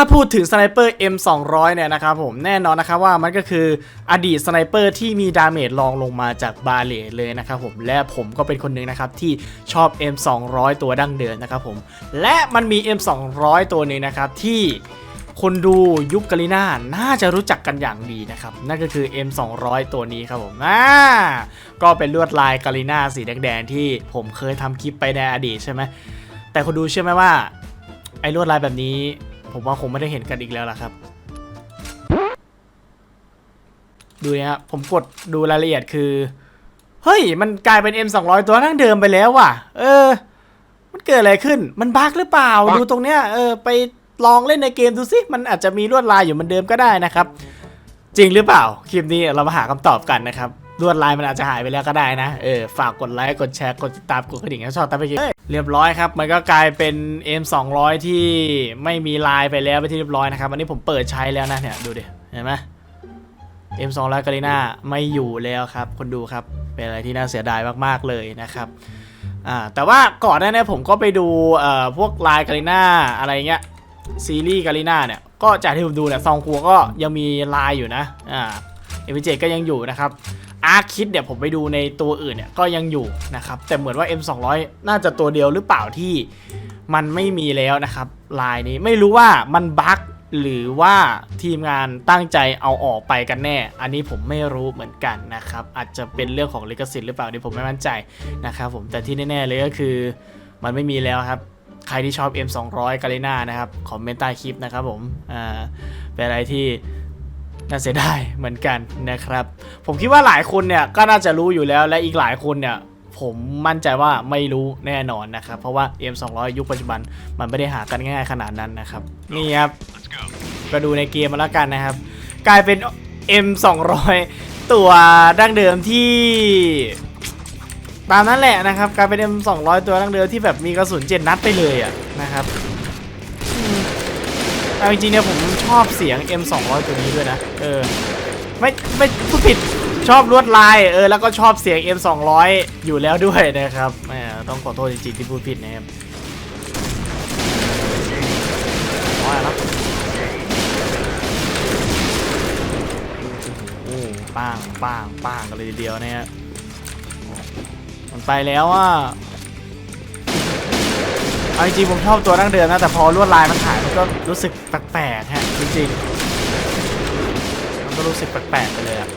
ถ้าพูดถึงสไนเปอร์ M200 เนี่ยนะครับผมแน่นอนนะครับว่ามันก็คืออดีตสไนเปอร์ที่มีดาเมจรองลงมาจากบาเลตเลยนะครับผมและผมก็เป็นคนหนึ่งนะครับที่ชอบ M200 ตัวดั้งเดิมนนะครับผมและมันมี M200 ตัวหนึงนะครับที่คนดูยุคกาลิน่าน่าจะรู้จักกันอย่างดีนะครับ นั่นก็คือ M200 ตัวนี้ครับผมอ่าก็เป็นลวดลายกาลิน่าสีแดงๆที่ผมเคยทำคลิปไปในอดีตใช่ไหมแต่คนดูเชื่อไหมว่าไอ้ลวดลายแบบนี้ ผมว่าคงไม่ได้เห็นกันอีกแล้วล่ะครับ ดูเนี่ยครับผมกดดูรายละเอียดคือ เฮ้ย มันกลายเป็น M 2 0 0 ตัวนั่งเดิมไปแล้วว่ะ เออ มันเกิดอะไรขึ้น มันบั๊กหรือเปล่า ดูตรงเนี้ย เออ ไปลองเล่นในเกมดูสิมันอาจจะมีลวดลายอยู่เหมือนเดิมก็ได้นะครับ จริงหรือเปล่า คลิปนี้เรามาหาคำตอบกันนะครับลวดลายมันอาจจะหายไปแล้วก็ได้นะ เออ ฝากกดไลค์ กดแชร์ กดติดตาม กดกระดิ่งให้ชอบตามไปกิน เรียบร้อยครับ มันก็กลายเป็น M 2 0 0 ที่ไม่มีลายไปแล้วไปที่เรียบร้อยนะครับอันนี้ผมเปิดใช้แล้วนะเนี่ยดูดิเห็นไหม M 2 0 0 กาลิน่าไม่อยู่แล้วครับ คนดูครับ เป็นอะไรที่น่าเสียดายมากๆเลยนะครับอ่าแต่ว่าก่อนหน้านี้ผมก็ไปดูเอ่อพวกลายกาลิน่าอะไรเงี้ยซีรีส์กาลิน่าเนี่ยก็จากที่ผมดูเนี่ยซองครัวก็ยังมีลายอยู่นะอ่าเอ j ก็ยังอยู่นะครับ อาร์คิดเนี่ยผมไปดูในตัวอื่นเนี่ยก็ยังอยู่นะครับ แต่เหมือนว่า M 2 0 0 น่าจะตัวเดียวหรือเปล่าที่มันไม่มีแล้วนะครับ ลายนี้ไม่รู้ว่ามันบั๊กหรือว่าทีมงานตั้งใจเอาออกไปกันแน่ อันนี้ผมไม่รู้เหมือนกันนะครับ อาจจะเป็นเรื่องของลิขสิทธิ์หรือเปล่านี่ผมไม่มั่นใจนะครับผมแต่ที่แน่ๆเลยก็คือมันไม่มีแล้วครับ ใครที่ชอบ M 2 0 0 กาลิน่านะครับคอมเมนต์ใต้คลิปนะครับผมอ่าเป็นอะไรที่ น่าเสียดายเหมือนกันนะครับ ผมคิดว่าหลายคนเนี่ยก็น่าจะรู้อยู่แล้วและอีกหลายคนเนี่ยผมมั่นใจว่าไม่รู้แน่นอนนะครับ เพราะว่า M 2 0 0 ยุคปัจจุบันมันไม่ได้หากันง่ายขนาดนั้นนะครับ นี่ครับก็ดูในเกมมาแล้วกันนะครับ กลายเป็น M 2 0 0 ตัวดั้งเดิมที่ตามนั้นแหละนะครับกลายเป็น M 2 0 0 ตัวดั้งเดิมที่แบบมีกระสุนเจ็ดนัดไปเลยอะนะครับ เอาจริงๆเนี่ยผมชอบเสียง M 2 0 0 ตัวนี้ด้วยนะ เออ ไม่ไม่พูดผิดชอบลวดลาย เออ แล้วก็ชอบเสียง M 2 0 0 อยู่แล้วด้วยนะครับแหมต้องขอโทษจริงๆที่พูดผิดนะครับว่าแล้วโอ้ป้างป้างป้างกันเลยทีเดียวนะฮะมันไปแล้วอะ เอาจริงๆผมชอบตัวดั้งเดิมนะ แต่พอลวดลายมันหายมันก็รู้สึกแปลกๆฮะจริงๆมันก็รู้สึกแปลกๆไปเลยอะ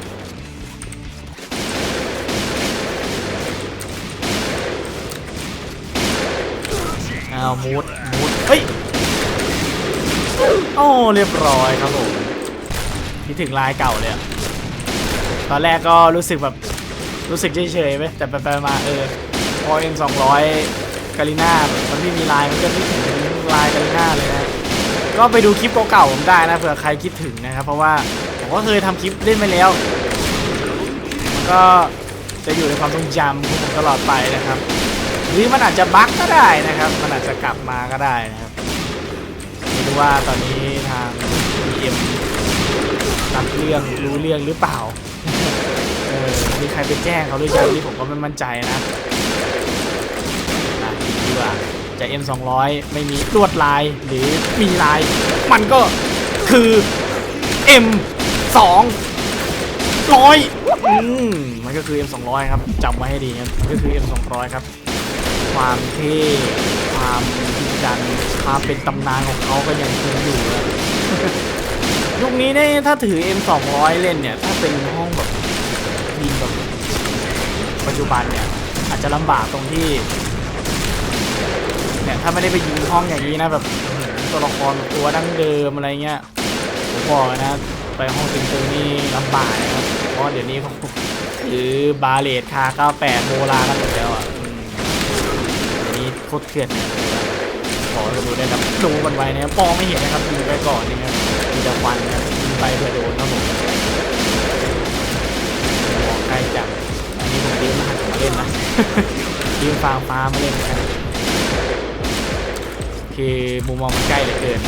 อ้าวมูดมูดเฮ้ยโอ้เรียบร้อยครับผมคิดถึงลายเก่าเลยอะตอนแรกก็รู้สึกแบบรู้สึกเฉยๆไปแต่ไปๆมาเออพอเอ็มสองร้อย กาลิน่ามันไม่มีลายมันก็ไม่ถึงลายกาลิน่าเลยนะก็ไปดูคลิปเก่าๆผมได้นะเผื่อใครคิดถึงนะครับ เพราะว่าผมก็เคยทำคลิปเล่นไปแล้ว ก็จะอยู่ในความทรงจำของผมตลอดไปนะครับ หรือมันอาจจะบั๊กก็ได้นะครับ มันอาจจะกลับมาก็ได้นะครับไม่รู้ว่าตอนนี้ทาง PM รับเรื่องรู้เรื่องหรือเปล่า เออมีใครไปแจ้งเขาหรือยังนี่ผมก็ไม่มั่นใจนะ ว่าจะ M 2 0 0 ไม่มีลวดลายหรือมีลาย มันก็คือ M 2 0 0อืมมันก็คือ M 2 0 0 ครับจำไว้ให้ดีครับก็คือ M 2 0 0 ครับ ความเท่ความดันความเป็นตำนานของเขาก็ยังคงอยู่นะยุคนี้เนี่ยถ้าถือ M 2 0 0 เล่นเนี่ย ถ้าเป็นห้องแบบยิงแบบปัจจุบันเนี่ย อาจจะลำบากตรงที่ เนี่ยถ้าไม่ได้ไปยิงห้องอย่างนี้นะแบบตัวละครแบบตัวดั้งเดิมอะไรเงี้ยผมบอกนะ ไปห้องตึงๆนี่ลำบากนะครับเพราะเดี๋ยวนี้เขาถือบาเลตคา98โบราณกันหมดแล้วอะเดี๋ยวนี้โคตรเถื่อนเนี่ยขอดูได้ครับดูมันไว้นะครับมองไม่เห็นนะครับยิงไปก่อนนี่ครับมีแต่ควันนะยิงไปเพื่อโดนครับผมมองใกล้จับอันนี้ผมยืมมาหันมาเล่นนะยืมฟางฟ้ามาเล่นนะครับ คือมุมมองมันใกล้เหลือเกิน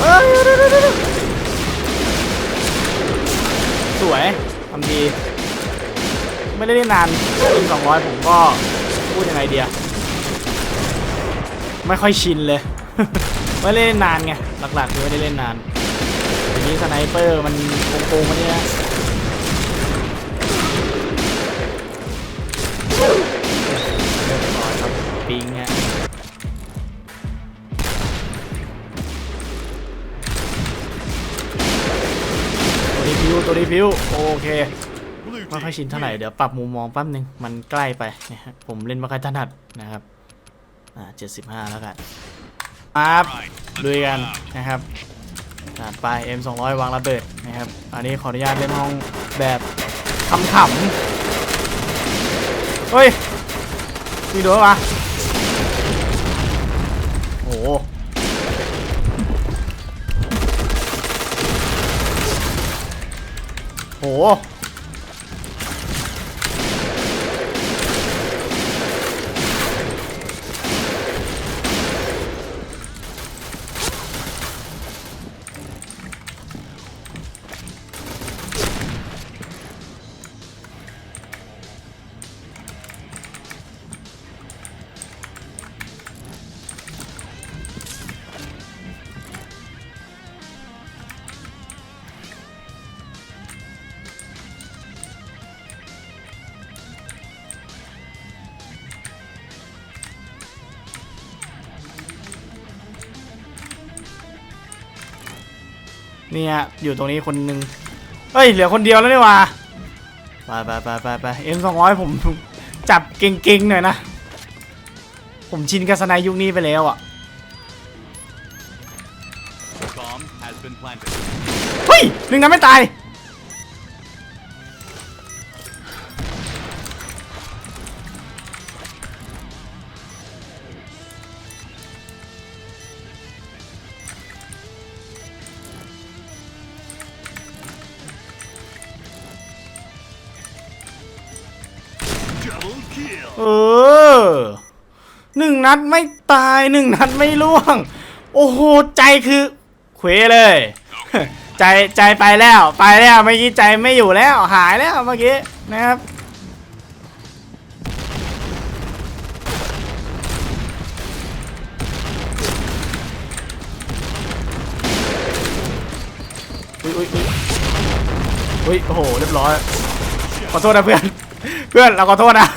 เฮ้ยเดี๋ยวเดี๋ยวเดี๋ยวสวยทำดี ไม่ได้เล่นนานยิงสองร้อยผมก็พูดยังไงเดียไม่ค่อยชินเลย ไม่ได้เล่นนานไง หลักๆคือไม่ได้เล่นนานทีนี้สไนเปอร์มันโกงๆมาเนี่ย ตัวรีพิวตัวรีพิวโอเค Blue ไม่ค่อย team ชินเท่าไหร่เดี๋ยวปรับมุมมองแป๊บนึงมันใกล้ไปนะฮะผมเล่นไม่ค่อยถนัดนะครับอ่าเจ็ดสิบห้าแล้วกันครับดูกันนะครับจัดไป M 2 0 0 วางระเบิดนะครับ อันนี้ขออนุญาตเล่นห้องแบบขำๆเฮ้ยมีโดนปะโอ้ โห เนี่ยอยู่ตรงนี้คนหนึ่งเฮ้ยเหลือคนเดียวแล้วนี่หว่าไปไปไปไปไปเอ็มสองร้อยผมจับเก่งๆหน่อยนะ ผมชินกับสไนยุคนี้ไปแล้วอะ Bomb has been planted. เฮ้ยหนึ่งนั้นไม่ตาย งนัดไม่ตายหนึ่งนัดไม่ล่วง โอ้โห ใจคือเควเลย ใจใจไปแล้ว ไปแล้วเมื่อกี้ใจไม่อยู่แล้วหายแล้วเมื่อกี้นะครับอุ้ยอุ้ยอุ้ยอุ้ยโอ้โหเรียบร้อยขอโทษนะเพื่อน เพื่อนเราขอโทษนะ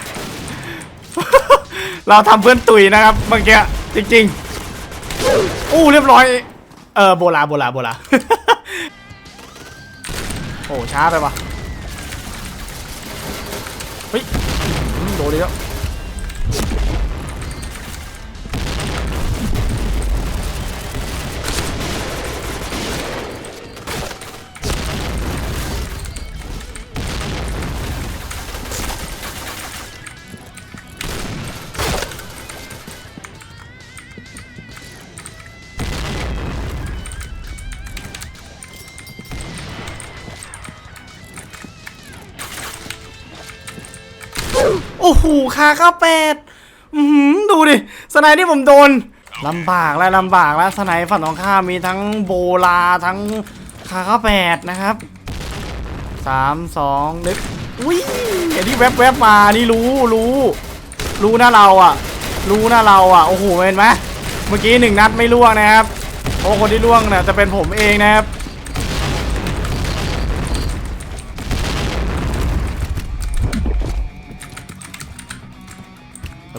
เราทำเพื่อนตุยนะครับเมื่อกี้จริงๆอู้เรียบร้อยเออโบลาโบลาโบลาโอ้ช้าไปปะเฮ้ยโดนดีแล้ว หคาข้าแปดดูดิสไนที่ผมโดนลำบากแล้วลำบากแล้วสไนฝั่งตรงข้ามีทั้งโบลาทั้งคาข้าแปดนะครับสามสองนึ่งอุ้ยเห็นที่แวบๆมานี่รู้รู้รู้หนะเราอะ รู้หนะเราอะโอ้โหเห็นไหมเมื่อกี้หนึ่งนัดไม่ล่วงนะครับเพราะคนที่ล่วงเนี่ยจะเป็นผมเองนะครับ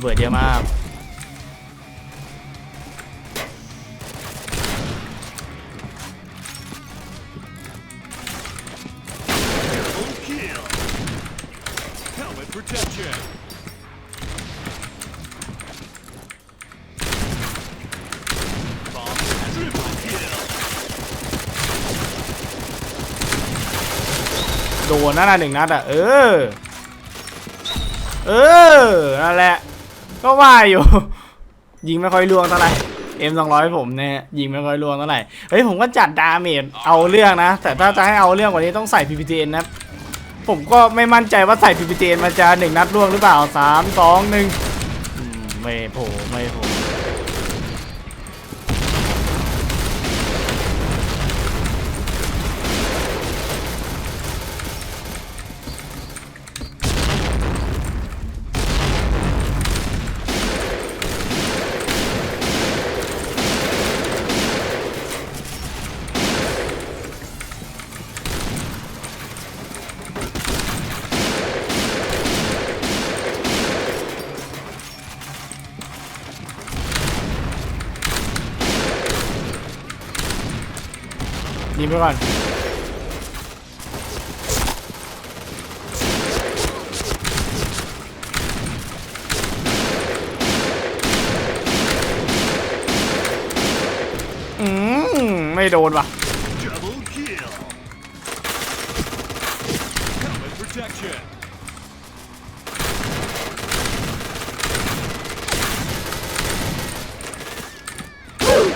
ระเบิดเยอะมากโดนนั่นหนึ่งนัดอะ เออ เออ นั่นแหละ ก็ว่าอยู่ ยิงไม่ค่อยล่วงเท่าไหร่ M 2 0 0ผมเนี่ยยิงไม่ค่อยล่วงเท่าไหร่เฮ้ยผมก็จัดดาเมจเอาเรื่องนะ แต่ถ้าจะให้เอาเรื่องกว่านี้ต้องใส่ PPTN นะผมก็ไม่มั่นใจว่าใส่ PPTN มันจะหนึ่งนัดล่วงหรือเปล่าสามสองหนึ่งไม่โผล่ไม่โผล่ ไปก่อนอืมไม่โดนว่ะ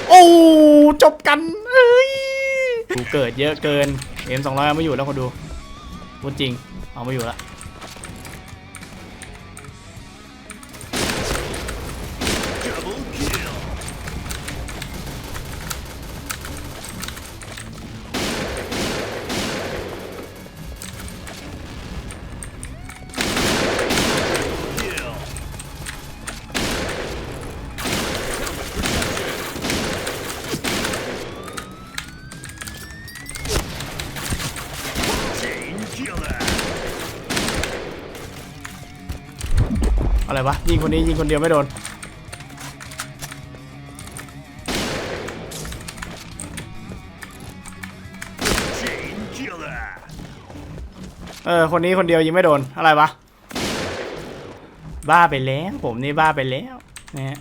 โอ้จบกันูเกิดเยอะเกินเอ็มสองร้อยเอาไม่อยู่แล้วคนดูพูดจริง เอาไม่อยู่แล้ว วะยิงคนนี้ยิงคนเดียวไม่โดน Chain killer. เออคนนี้คนเดียวยิงไม่โดนอะไรวะบ้าไปแล้วผมนี่บ้าไปแล้วนะฮะ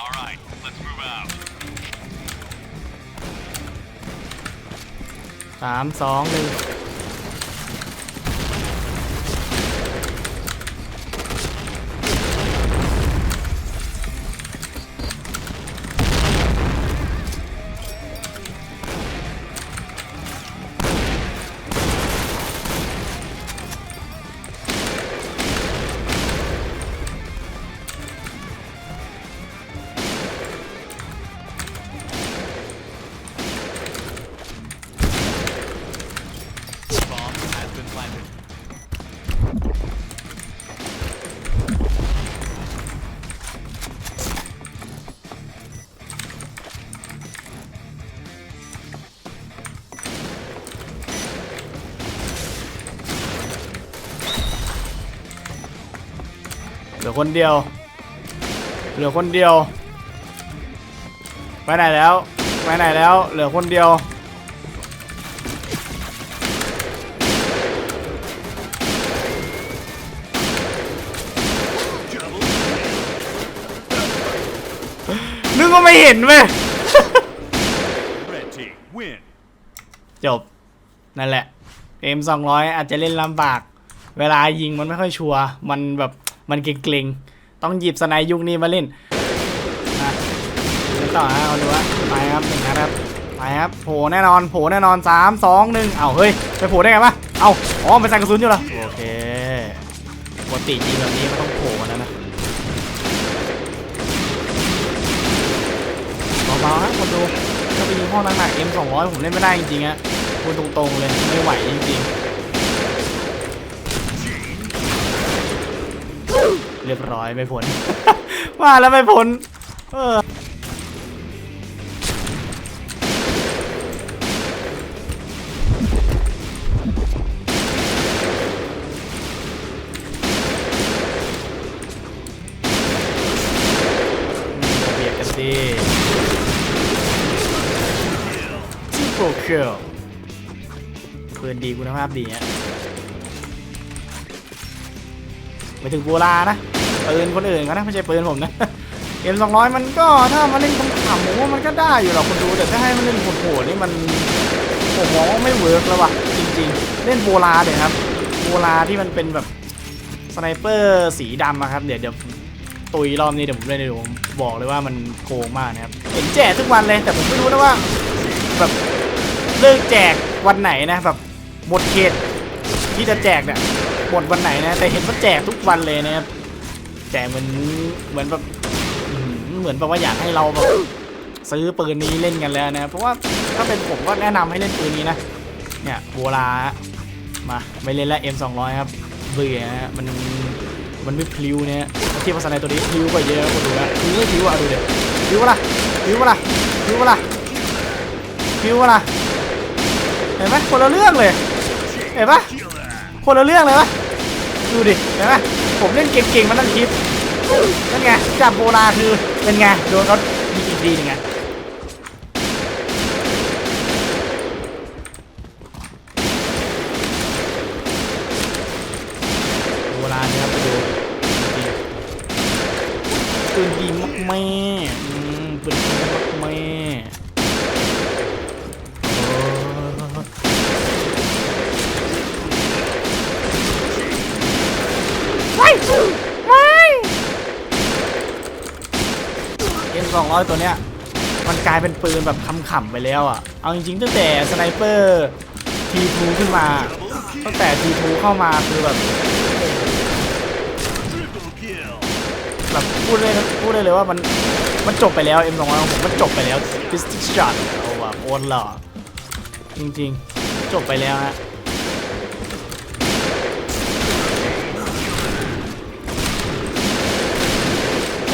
All right, let's move out. สามสองหนึ่ง ลือคนเดียว เหลือคนเดียว ไปไหนแล้ว ไปไหนแล้ว เหลือคนเดียว นึกว่าไม่เห็นเว้ย red team win. จบ นั่นแหละเอมสองร้อยอาจจะเล่นลำบาก เวลายิงมันไม่ค่อยชัวร์มันแบบ มันเกรงๆ ต้องหยิบสไนยุคนี้มาเล่นนะต่อฮะเอาดูว่าไปครับหนึ่งนัดครับไปครับโผล่แน่นอนโผล่แน่นอนสามสองหนึ่งเอาเฮ้ยไปโผล่ได้ไงวะเอาอ๋อไปใส่กระสุนอยู่เหรอโอเคปกติยิงแบบนี้มันต้องโผล่นะนะเบาๆฮะคนดูถ้าไปยิงห้องหนักๆ M 200 ผมเล่นไม่ได้จริงๆฮะพูดตรงๆเลยไม่ไหวจริงๆ เรียบร้อยไม่พ้น ว่าแล้วไม่พ้นเอออย่าเบียดกันสิจิโปรเคิลปืนดีคุณภาพดีฮะไปถึงโบราณนะ ปืนคนอื่นเขานะไม่ใช่ปืนผมนะเอ็มสองร้อยมันก็ถ้ามาเล่นขำๆผมว่ามันก็ได้อยู่หรอกคนดูแต่ถ้าให้มันเล่นโหดๆนี่มันผมมองว่าไม่เวิร์กแล้วว่ะจริง ๆ เล่นโบราณเดี๋ยครับโบราณที่มันเป็นแบบสไนเปอร์สีดำอะครับเดี๋ยวเดี๋ยวตุยรอบนี้เดี๋ยวผมเล่นให้ดูผมบอกเลยว่ามันโกงมากนะครับเห็นแจกทุกวันเลยแต่ผมไม่รู้นะว่าแบบเลิกแจกวันไหนนะแบบหมดเขตที่จะแจกเนี่ยหมดวันไหนนะแต่เห็นว่าแจกทุกวันเลยนะครับ แจกเหมือนเหมือนแบบเหมือนแบบว่าอยากให้เราแบบซื้อปืนนี้เล่นกันแล้วนะเพราะว่าถ้าเป็นผมก็แนะนำให้เล่นปืนนี้นะเนี่ยโบราฮะมาไม่เล่นแล้ว M200 ครับเบื่อฮะมันมันไม่พลิ้วเนี่ยเทียบกับสไนตัวนี้พลิ้วกว่าเยอะคนดูนะพลิ้วไม่พลิ้วอะดูเดี๋ยวพลิ้วปะล่ะพลิ้วปะล่ะพลิ้วปะล่ะพลิ้วปะล่ะเห็นไหมคนละเรื่องเลยเห็นปะคนละเรื่องเลยปะดูดิเห็นไหม ผมเล่นเก่งๆมาตั้งคิดนั่นไงจับโบราคือเป็นไงโดนรถดีอีดีไงโบราณนะครับไปดูปืนดีมากแม่ เอ็มสองร้อยตัวเนี้ยมันกลายเป็นปืนแบบขำๆไปแล้วอะ เอาจริงๆตั้งแต่สไนเปอร์ทีทูขึ้นมา ตั้งแต่ทีทูเข้ามาคือแบบแบบพูดเลยพูดได้เลยว่ามันมันจบไปแล้ว M 2 0 0 ของผมมันจบไปแล้วฟิสติช็อตเอาว่ะโอนหล่อจริงๆ จบไปแล้วฮะ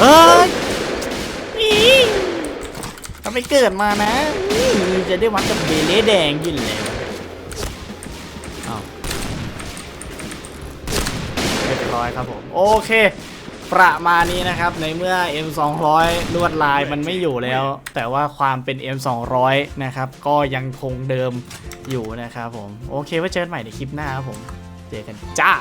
เฮ้ยอีถ้า ไม่เกิดมานะอีจะได้วัดกับเบเล่แดงยินเลยอ้าวเรียบร้อยครับผมโอเค ประมาณนี้นะครับในเมื่อ M 2 0 0 ลวดลายมันไม่อยู่แล้ว แต่ว่าความเป็น M 2 0 0 นะครับ ก็ยังคงเดิมอยู่นะครับผม โอเคไว้เจอกันใหม่ในคลิปหน้าครับผม เจอกันจ้า